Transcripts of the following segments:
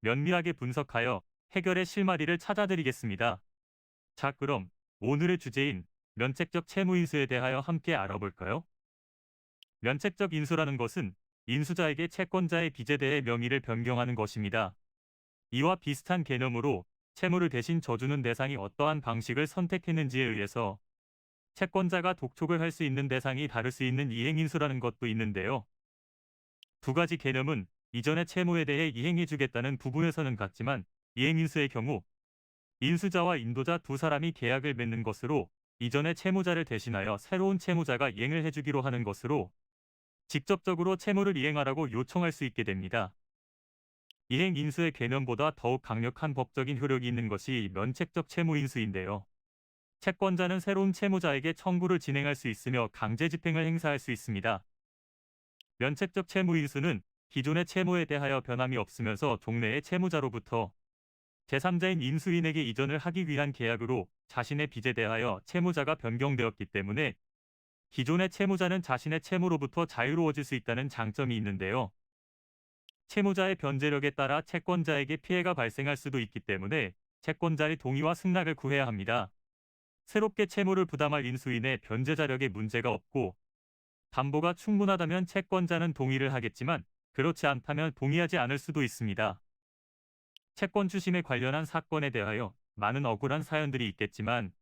면밀하게 분석하여 해결의 실마리를 찾아드리겠습니다. 자, 그럼 오늘의 주제인 면책적 채무 인수에 대하여 함께 알아볼까요? 면책적 인수라는 것은 인수자에게 채권자의 빚에 대해 명의를 변경하는 것입니다. 이와 비슷한 개념으로 채무를 대신 져주는 대상이 어떠한 방식을 선택했는지에 의해서 채권자가 독촉을 할 수 있는 대상이 다를 수 있는 이행인수라는 것도 있는데요. 두 가지 개념은 이전의 채무에 대해 이행해 주겠다는 부분에서는 같지만 이행인수의 경우 인수자와 인도자 두 사람이 계약을 맺는 것으로 이전의 채무자를 대신하여 새로운 채무자가 이행을 해주기로 하는 것으로 직접적으로 채무를 이행하라고 요청할 수 있게 됩니다. 이행 인수의 개념보다 더욱 강력한 법적인 효력이 있는 것이 면책적 채무 인수인데요. 채권자는 새로운 채무자에게 청구를 진행할 수 있으며 강제 집행을 행사할 수 있습니다. 면책적 채무 인수는 기존의 채무에 대하여 변함이 없으면서 종래의 채무자로부터 제3자인 인수인에게 이전을 하기 위한 계약으로 자신의 빚에 대하여 채무자가 변경되었기 때문에 기존의 채무자는 자신의 채무로부터 자유로워질 수 있다는 장점이 있는데요. 채무자의 변제력에 따라 채권자에게 피해가 발생할 수도 있기 때문에 채권자의 동의와 승낙을 구해야 합니다. 새롭게 채무를 부담할 인수인의 변제 자력에 문제가 없고 담보가 충분하다면 채권자는 동의를 하겠지만 그렇지 않다면 동의하지 않을 수도 있습니다. 채권 추심에 관련한 사건에 대하여 많은 억울한 사연들이 있겠지만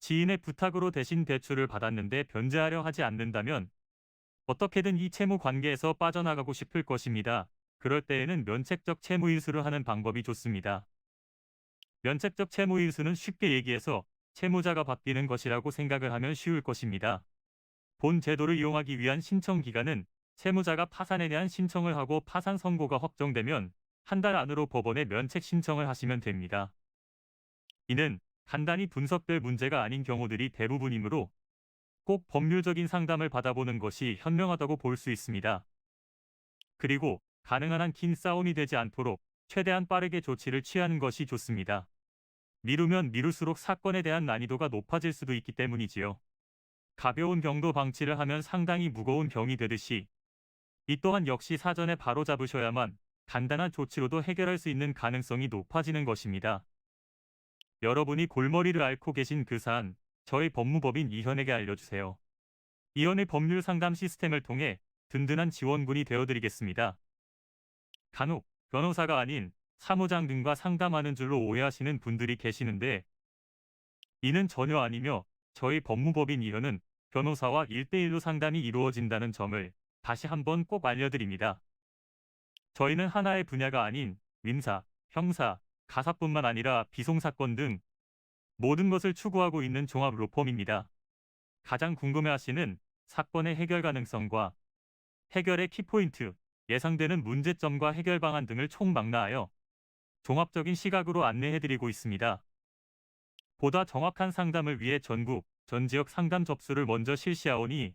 지인의 부탁으로 대신 대출을 받았는데 변제하려 하지 않는다면 어떻게든 이 채무 관계에서 빠져나가고 싶을 것입니다. 그럴 때에는 면책적 채무 인수를 하는 방법이 좋습니다. 면책적 채무 인수는 쉽게 얘기해서 채무자가 바뀌는 것이라고 생각을 하면 쉬울 것입니다. 본 제도를 이용하기 위한 신청 기간은 채무자가 파산에 대한 신청을 하고 파산 선고가 확정되면 한 달 안으로 법원에 면책 신청을 하시면 됩니다. 이는 간단히 분석될 문제가 아닌 경우들이 대부분이므로 꼭 법률적인 상담을 받아보는 것이 현명하다고 볼 수 있습니다. 그리고 가능한 한 긴 싸움이 되지 않도록 최대한 빠르게 조치를 취하는 것이 좋습니다. 미루면 미룰수록 사건에 대한 난이도가 높아질 수도 있기 때문이지요. 가벼운 병도 방치를 하면 상당히 무거운 병이 되듯이 이 또한 역시 사전에 바로 잡으셔야만 간단한 조치로도 해결할 수 있는 가능성이 높아지는 것입니다. 여러분이 골머리를 앓고 계신 그 사안, 저희 법무법인 이현에게 알려주세요. 이현의 법률 상담 시스템을 통해 든든한 지원군이 되어드리겠습니다. 간혹 변호사가 아닌 사무장 등과 상담하는 줄로 오해하시는 분들이 계시는데 이는 전혀 아니며 저희 법무법인 이현은 변호사와 1대1로 상담이 이루어진다는 점을 다시 한번 꼭 알려드립니다. 저희는 하나의 분야가 아닌 민사, 형사, 가사뿐만 아니라 비송사건 등 모든 것을 추구하고 있는 종합 로펌입니다. 가장 궁금해하시는 사건의 해결 가능성과 해결의 키포인트, 예상되는 문제점과 해결 방안 등을 총망라하여 종합적인 시각으로 안내해드리고 있습니다. 보다 정확한 상담을 위해 전국, 전 지역 상담 접수를 먼저 실시하오니